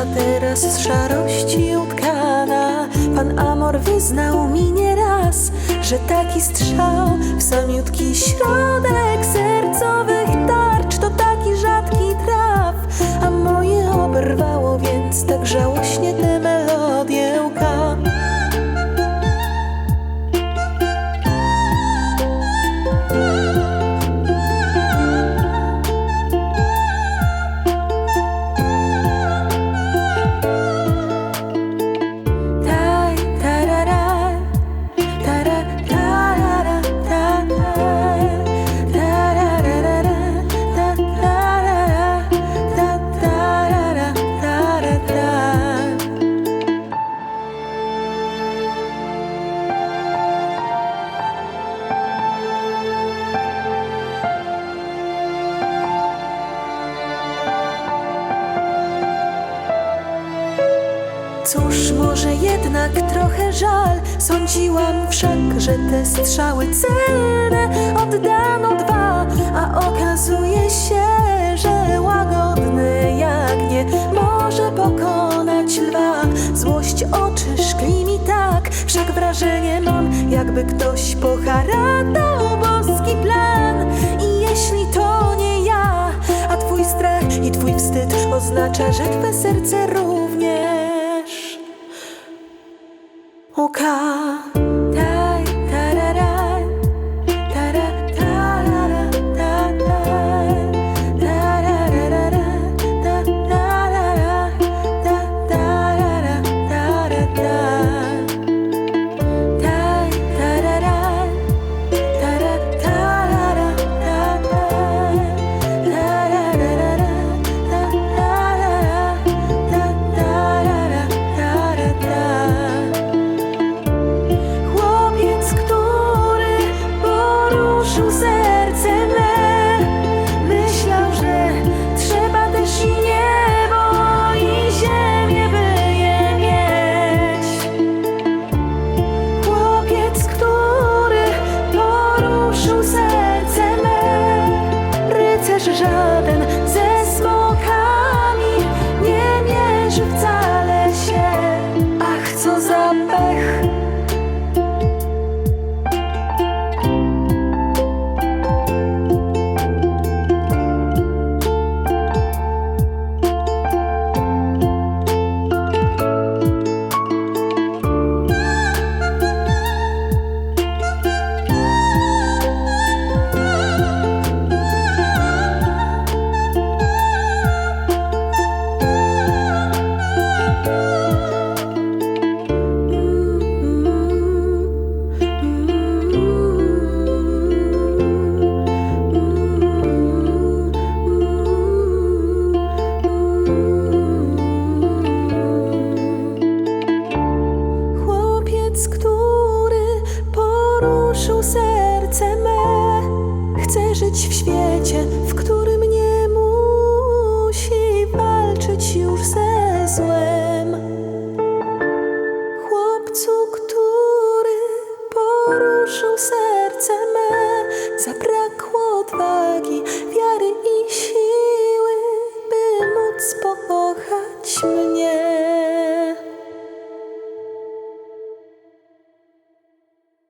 teraz z szarości utkana. Pan Amor wyznał mi nieraz, że taki strzał w samiutki środek sercowych tarcz to taki rzadki traf, a moje oberwało więc tak żałośnie tę melodię łka. Cóż, może jednak trochę żal? Sądziłam wszak, że te strzały celne Oddano dwa, a okazuje się, że łagodny jagnię Może pokonać lwa. Złość oczy szkli mi tak Wszak wrażenie mam, jakby ktoś poharatał boski plan. I jeśli to nie ja, a twój strach i twój wstyd Oznacza, że twe serce również 我看 Rozproszył serce me. Chcę żyć w świecie, w którym nie musi walczyć już ze złem. Chłopcu, który poruszył serce me Zabrakło odwagi, wiary i